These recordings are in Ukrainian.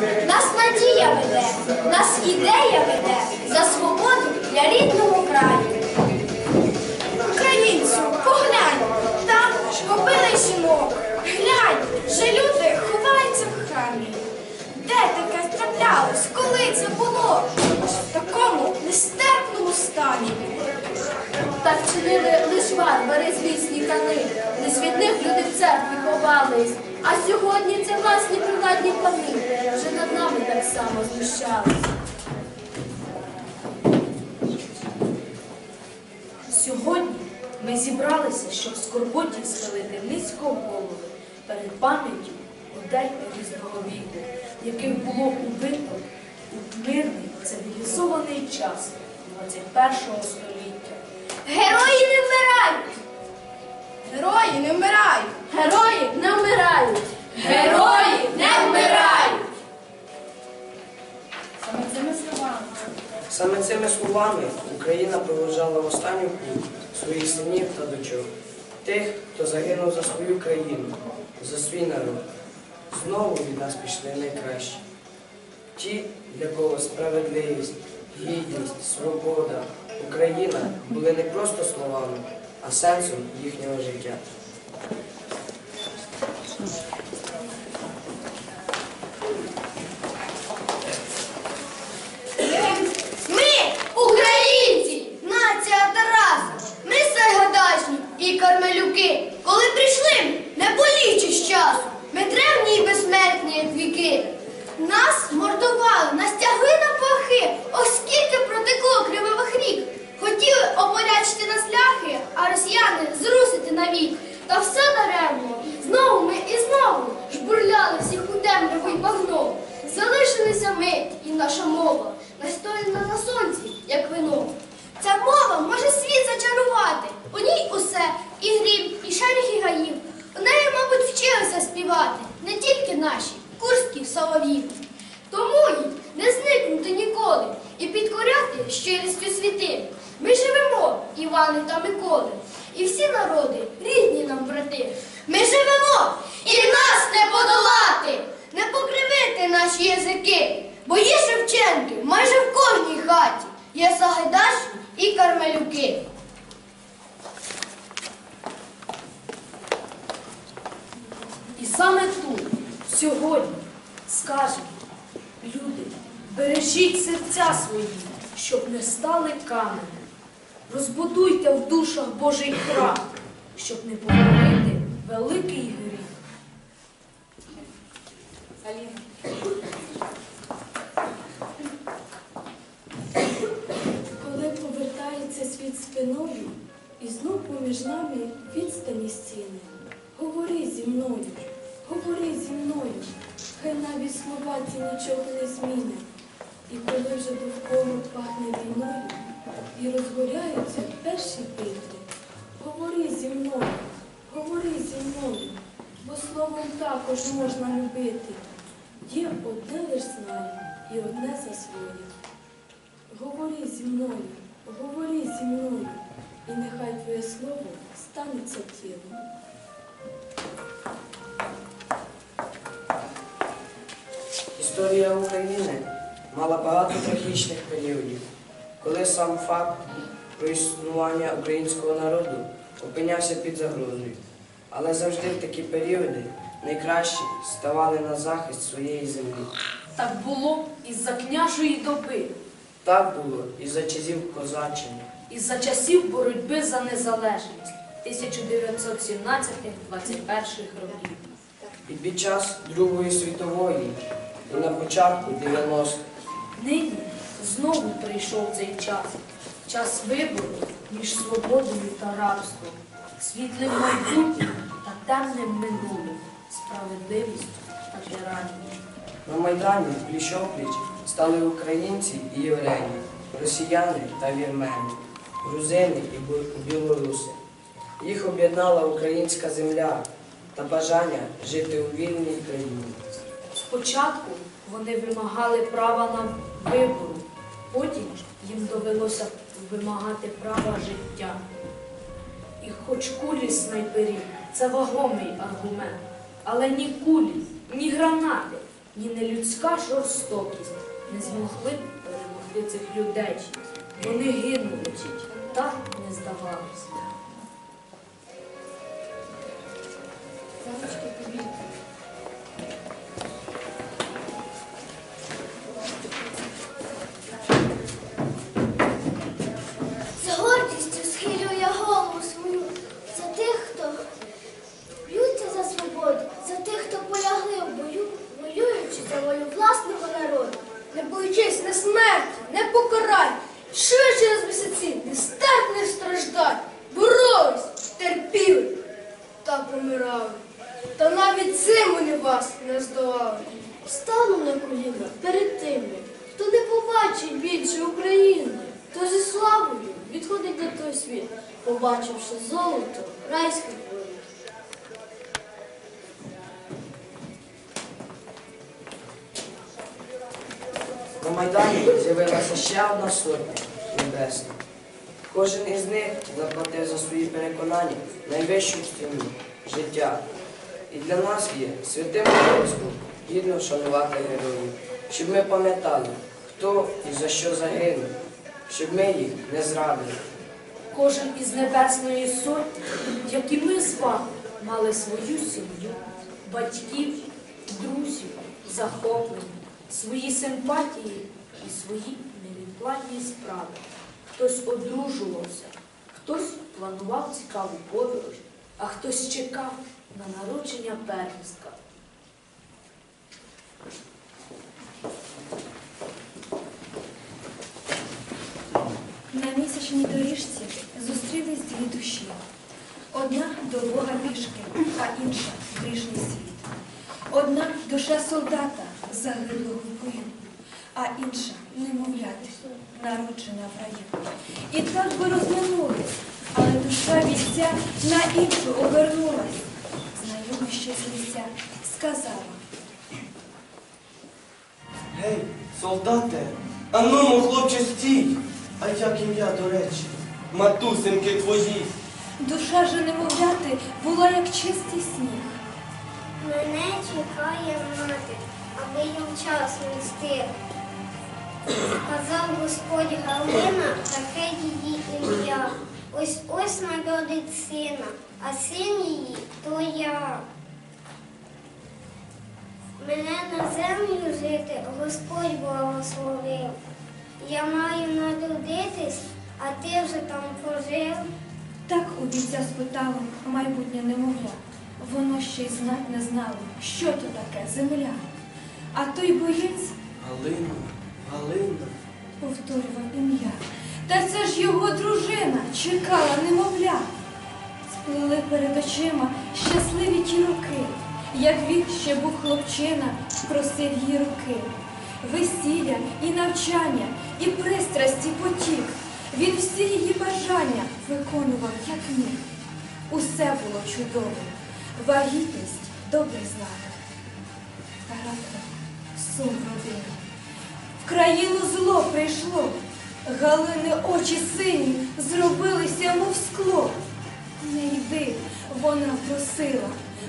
Нас надія веде, нас ідея веде за свободу для рідного краю. Українцю, поглянь, там побили жінок. Глянь, же люди ховаються в храмі. Де таке траплялось, коли це було? В такому нестерпному стані. Так чинили лиш варвари злісні кани, лиш від них люди в церкві ховались. А сьогодні це власні приватні пани вже над нами так само знущались. Сьогодні ми зібралися, щоб скорботі схилити низько голови перед пам'яттю людей різного віку, яких було убито у мирний цивілізований час 21 століття. Герої не вмирають! Герої не вмирають! Герої не вмирають! Герої не вмирають! Саме цими словами. Саме цими словами Україна проводжала останню путь своїх синів та дочок, тих, хто загинув за свою країну, за свій народ. Знову від нас пішли найкращі. Ті, для кого справедливість, гідність, свобода, Україна були не просто словами, а сенсом їхнього життя. Ми, українці, нація Тараса, ми Сайгадачні і Кармелюки. Коли прийшли, не болічі з часу, ми древні і безсмертні, як віки. Нас мордували, нас тягли на пахи, оскільки протекло кривавих рік. Хотіли опорячити нас ляхи, а росіяни зрусити навік. Та все даремно. Знову ми і знову жбурляли всіх у темряву й багно. Залишилися ми і наша мова, настояна на сонці, як вино. Ця мова може світ зачарувати. У ній усе і грім, і шеріх, і гаїв. У неї, мабуть, вчилися співати наші, курські солов'ї. Тому їй не зникнути ніколи і підкоряти щирістю світи. Ми живемо, Івани та Миколи, і всі народи рідні нам брати. Ми живемо і нас не подолати, не покривити наші язики, бо є Шевченки майже в кожній хаті, є Сагайдачні і Кармелюки. І саме тут, сьогодні, скажемо, люди, бережіть серця свої, щоб не стали каменем. Розбудуйте в душах Божий храм, щоб не повторити великий гріх. Коли повертається світ спиною, і знов поміж нами відстані стіни. Говори зі мною, зі мною, хай навіть слова ці нічого не змінять. І коли вже довкола пахне війною, і розгоряються перші битви, говори зі мною, говори зі мною, бо словом також можна любити. Є одне лиш знає і одне за своє. Говори зі мною, говори зі мною, і нехай твоє слово станеться тілом. Історія України мала багато трагічних періодів, коли сам факт про існування українського народу опинявся під загрозою. Але завжди в такі періоди найкращі ставали на захист своєї землі. Так було із-за княжої доби, Так було і за часів козаччини. із-за часів боротьби за незалежність 1917-21 років. І під час Другої світової, і на початку 90-х. Нині знову прийшов цей час, час вибору між свободою та рабством, світлим майбутнім та темним минулим, справедливістю та тиранією. На Майдані пліч-опліч стали українці і євреї, росіяни та вірмени, грузини і білоруси. Їх об'єднала українська земля та бажання жити у вільній країні. Спочатку вони вимагали права на вибору, потім їм довелося вимагати права життя. І хоч кулі снайперів це вагомий аргумент, але ні кулі, ні гранати ні нелюдська жорстокість не змогли перемогти цих людей. Вони гинули, та не здавалися. Вас не здолали. Стану на коліна перед тими, хто не побачить більше України, То зі славою відходить на той світ, побачивши золото, райське поле. На Майдані з'явилася ще одна сотня небесна. Кожен із них заплатив за свої переконання найвищу ціну життя. І для нас є святим обов'язком гідно вшанувати героїв, щоб ми пам'ятали, хто і за що загинув, щоб ми їх не зрадили. Кожен із небесної сотні, як і ми з вами, мали свою сім'ю, батьків, друзів, захоплення, свої симпатії і свої невідкладні справи. Хтось одружувався, хтось планував цікаву подорож, а хтось чекав на народження первістка. На місячній доріжці зустрілись дві душі. Одна до Бога пішки, а інша грішний світ. Одна душа солдата загиблого в бою, а інша немовляти, народжена в раю. І так би розминулись, але душа війця на іншу обернулась. Знайомий ще з лиця сказала. Гей, солдате, аному, хлопче, стій! А як ім'я, до речі, матусинки твої. Душа же немовляти була як чистий сніг. Мене чекає мати, аби їм час не стиг. Сказав Господь Галина, таке її ім'я. Ось ось народить сина, а син її то я. Мене на землю жити Господь благословив. Я маю народитись, а ти вже там пожив. Так у бійця спитало майбутнє немовля. Воно ще й знать не знало, що то таке земля. А той боєць Галина, Галина. повторював ім'я. Та це ж його дружина чекала немовля. Сплили перед очима щасливі ті роки, як він ще був хлопчина, просив її руки. Весілля і навчання, і пристрасті потік. Він всі її бажання виконував, як міг. Усе було чудово, вагітність добрий знак. Та раптом сум в родині. В країну зло прийшло. Галини очі сині зробилися, мов скло. Не йди, вона просила,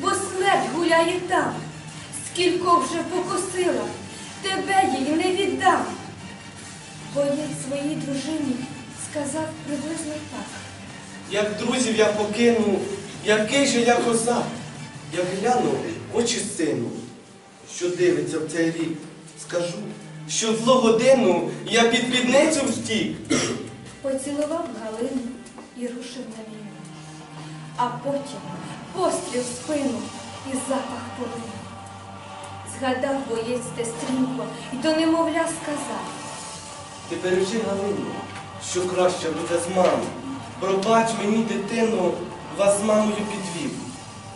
бо смерть гуляє там. Скілько вже покосила, тебе їй не віддам. Боєць своїй дружині сказав приблизно так. Як друзів я покину, який же я козак. Я гляну в очі сину, що дивиться в цей рік. Скажу, що в злу годину я під підницю втік. Поцілував Галину і рушив на війну. А потім постріл в спину і запах полину. Згадав боєць те стрімко і до немовля сказав. Ти бережи Галину, що краще буде з мамою. Пробач мені, дитину, вас з мамою підвів.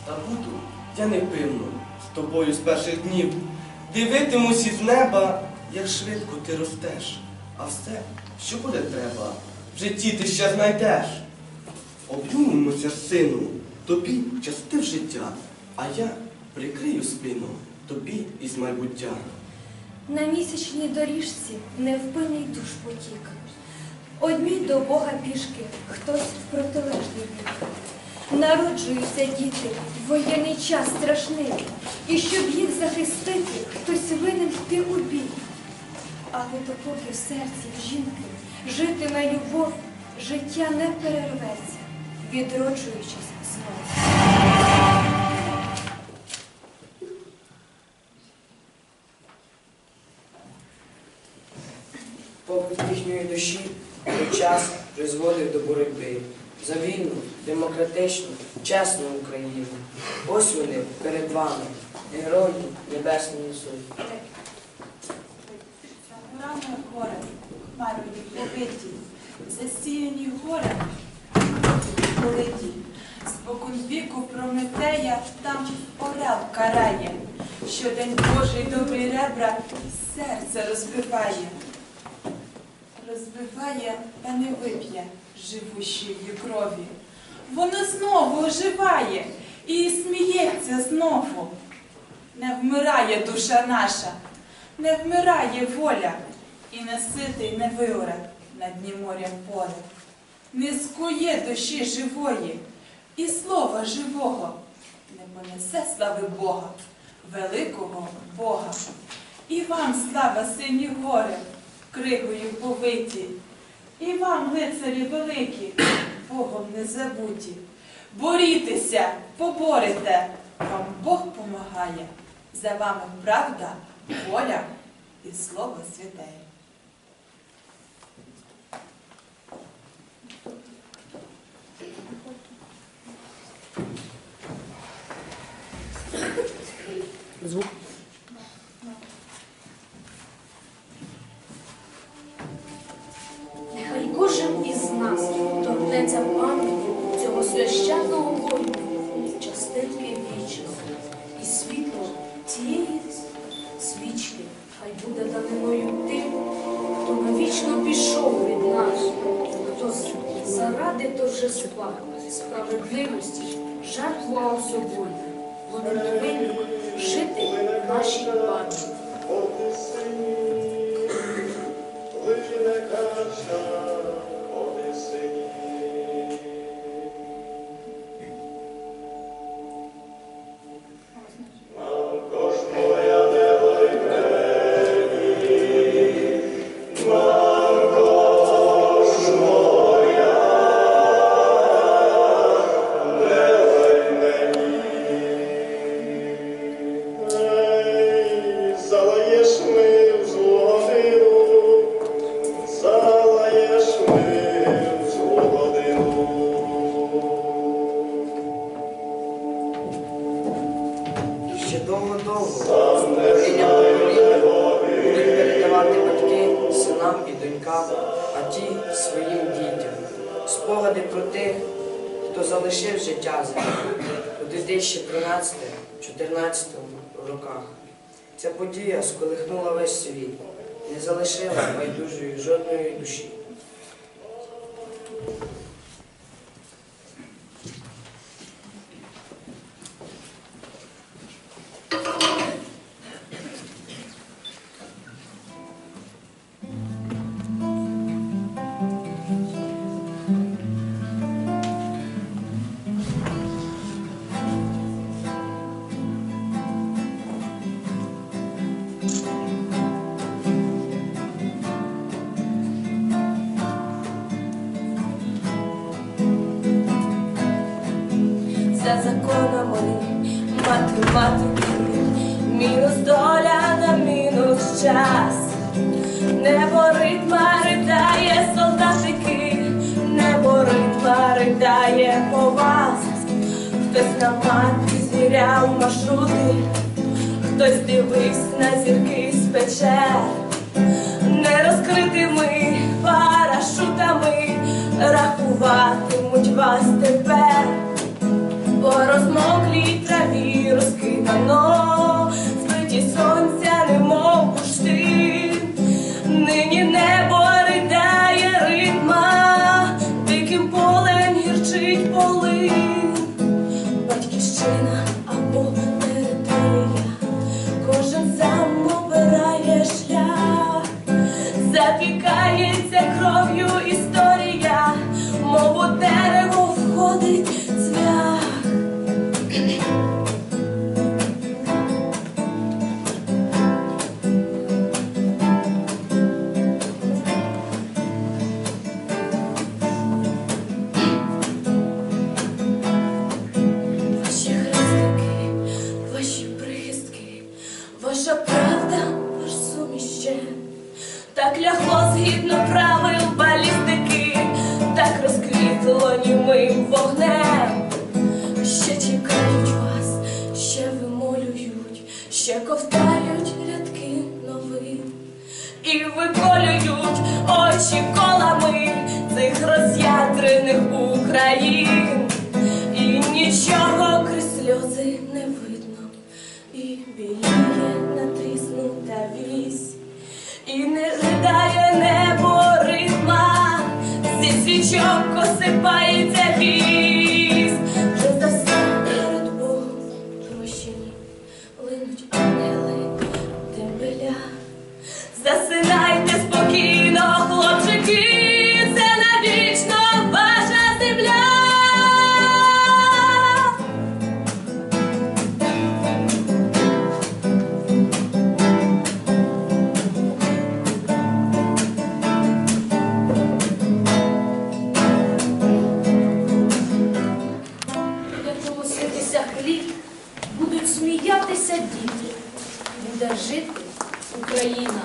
Та буду я непевно з тобою з перших днів. Дивитимусь із неба, як швидко ти ростеш. А все, що буде треба, в житті ти ще знайдеш. Обнімемося, сину, тобі частив життя, а я прикрию спину тобі із майбуття. На місячній доріжці невпинний душ потік. Одні до Бога пішки, хтось в протилежний бік. Народжуються діти воєнний час страшний, і щоб їх захистити, хтось винен йти у бій. Але допоки в серці в жінки житиме любов, життя не перерветься, відроджуючись знову. Побут їхньої душі той час призводив до боротьби за вільну, демократичну, чесну Україну. Ось вони перед вами, герої Небесної Сотні. Рами гори, хмарою побиті, засіяні гори, политі. Спокон віку Прометея там орел карає, щодень Божий добрий ребра серце розбиває. Розбиває та не вип'є живущої крові. Воно знову оживає і сміється знову. Не вмирає душа наша, не вмирає воля, і не ситий не виоре на дні моря поле. Не скує душі живої, і слова живого не понесе слави Бога, великого Бога. І вам слава сині гори, кригою повиті, і вам, лицарі великі, Богом не забуті. Борітеся, поборете, вам Бог помагає. За вами правда, воля і слово святе. Нехай кожен із нас торкнеться пам'яті цього священного бою, частинки вічного, і світло цієї свічки хай буде даниною тим, хто навічно пішов від нас, хто заради торжества, справедливості жертвував собою. Вони повинні жити в нашій пам'яті. Залаєш покоління покоління будуть передавати батьки синам і донькам, а ті своїм дітям. Спогади про тих, хто залишив життя землі у 2013-2014 роках. Ця подія сколихнула весь світ, не залишила байдужої жодної душі. За законами математики, мінус доля на мінус час. Небо ритма ридає солдатики, небо ритма ридає по вас. Хтось на мапі звіряв маршрути, хтось дивився на зірки з печер, нерозкритими парашутами рахуватимуть вас тепер. По розмоклій траві розкидано, спиті сонця, немов пушти. Нині небо плаче, так лягло згідно правил балістики, так розквітло німим вогнем, ще чекають вас, ще вимолюють, ще ковтають рядки новин і виколюють очі колами цих роз'єм. Жити Україна.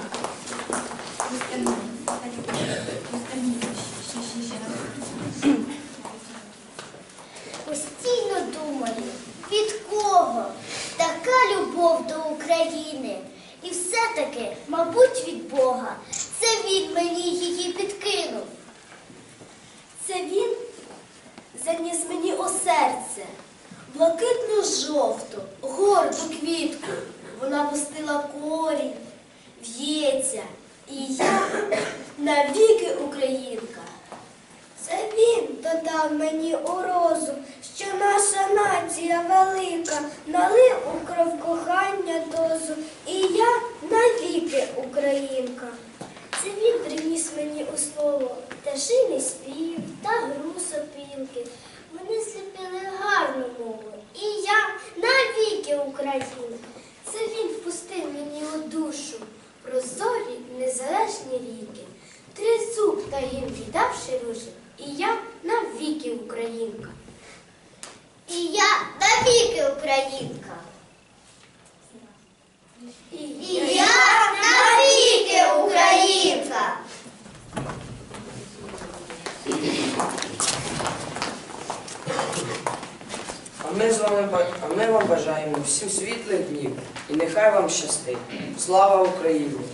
Постійно думаю, від кого така любов до України. І все-таки, мабуть, від Бога. Це він мені її підкинув. Це він заніс мені у серце, блакитно-жовту, горду квітку. Вона пустила корінь, в'ється, і я навіки українка. Це він додав мені у розум, що наша нація велика, налив у кров кохання дозу, і я навіки українка. Це він приніс мені у слово пташиний спів та гру сопілки. Вони сліпили гарну мову, і я навіки українка. Це він впустив мені у душу incrível.